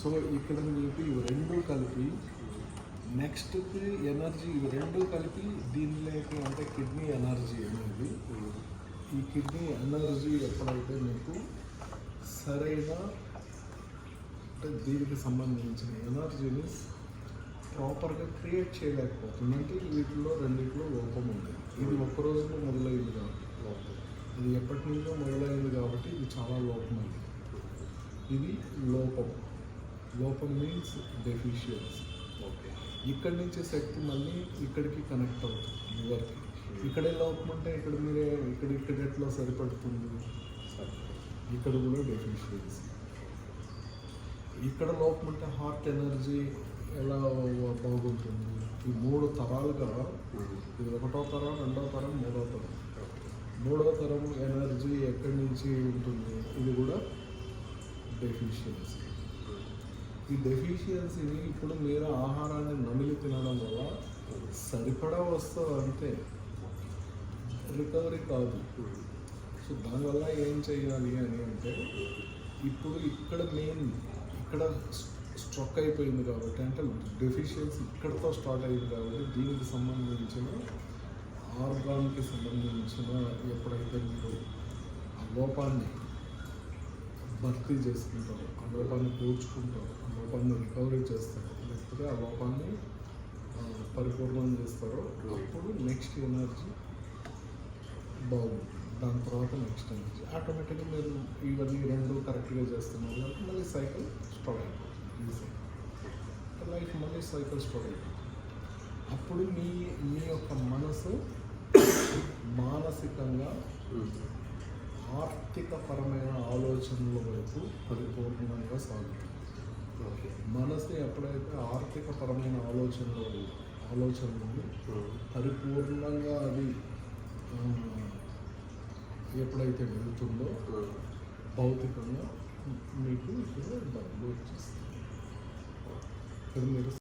So ఇక్కడ మీకు ఇవి రెండు కలిపి నెక్స్ట్కి ఎనర్జీ ఇవి రెండు కలిపి దీనిలోకి అంటే కిడ్నీ ఎనర్జీ అనేది. ఈ కిడ్నీ ఎనర్జీ ఎప్పుడైతే మీకు సరైన అంటే దీనికి సంబంధించిన ఎనర్జీని ప్రాపర్గా క్రియేట్ చేయలేకపోతుంది. అంటే వీటిలో రెండింటిలో లోపం ఉంది. ఇది ఒక్క రోజులో మొదలైంది లోపం. ఇది ఎప్పటి నుంచో మొదలైంది కాబట్టి ఇది చాలా లోపం ఇది లోపం. లోపం మీన్స్ డెఫిషియన్సీ. ఓకే. ఇక్కడి నుంచి శక్తి మళ్ళీ ఇక్కడికి కనెక్ట్ అవుతుంది లివర్కి ఇక్కడే లోపం అంటే ఇక్కడ మీరే ఇక్కడ ఇక్కడ ఎట్లా సరిపడుతుంది? ఇక్కడ కూడా డెఫిషియన్సీ. ఇక్కడ లోపం అంటే హార్ట్ ఎనర్జీ ఎలా బాగుంటుంది? ఈ మూడు తరాలుగా ఇది ఒకటో తరం రెండో తరం మూడో తరం. మూడో తరం ఎనర్జీ ఎక్కడి నుంచి ఉంటుంది? ఇది కూడా డెఫిషియన్సీ. ఈ డెఫిషియన్సీని ఇప్పుడు మీరు ఆహారాన్ని నమిలి తినడం వల్ల సరిపడా వస్తుంది అంతే. రికవరీ కాదు. సో దానివల్ల ఏం చేయాలి అని అంటే ఇప్పుడు ఇక్కడ మెయిన్ ఇక్కడ స్ట్రక్ అయిపోయింది కాబట్టి అంటే డెఫిషియన్సీ ఇక్కడతో స్టార్ట్ అయింది కాబట్టి దీనికి సంబంధించిన ఆర్గాన్కి సంబంధించిన ఎప్పుడైతే మీరు ఆ లోపాన్ని భర్తీ చేసుకుంటాం ఆ లోపాన్ని పూడ్చుకుంటారు ఆ లోపాన్ని రికవరీ చేస్తారు లేకపోతే ఆ లోపాన్ని పరిపూర్ణం చేస్తారో అప్పుడు నెక్స్ట్ ఎనర్జీ బాగుంటుంది. దాని తర్వాత నెక్స్ట్ ఎనర్జీ. ఆటోమేటిక్గా మీరు ఇవన్నీ రెండు కరెక్ట్గా చేస్తున్నారు కాబట్టి మళ్ళీ సైకిల్ స్టార్ట్ అయిపోతుంది. ఈ సైకిల్. లైఫ్ మళ్ళీ సైకిల్ స్టార్ట్ అయిపోతుంది. అప్పుడు మీ మీ యొక్క మనసు మానసికంగా ఆర్థికపరమైన ఆలోచనల వైపు పరిపూర్ణంగా సాగుతుంది. మనసు ఎప్పుడైతే ఆర్థికపరమైన ఆలోచనలు ఆలోచనలు పరిపూర్ణంగా అది ఎప్పుడైతే వెళ్తుందో భౌతికంగా మీకు ఇక్కడ డబ్బులు వచ్చేస్తుంది. ఇక్కడ మీరు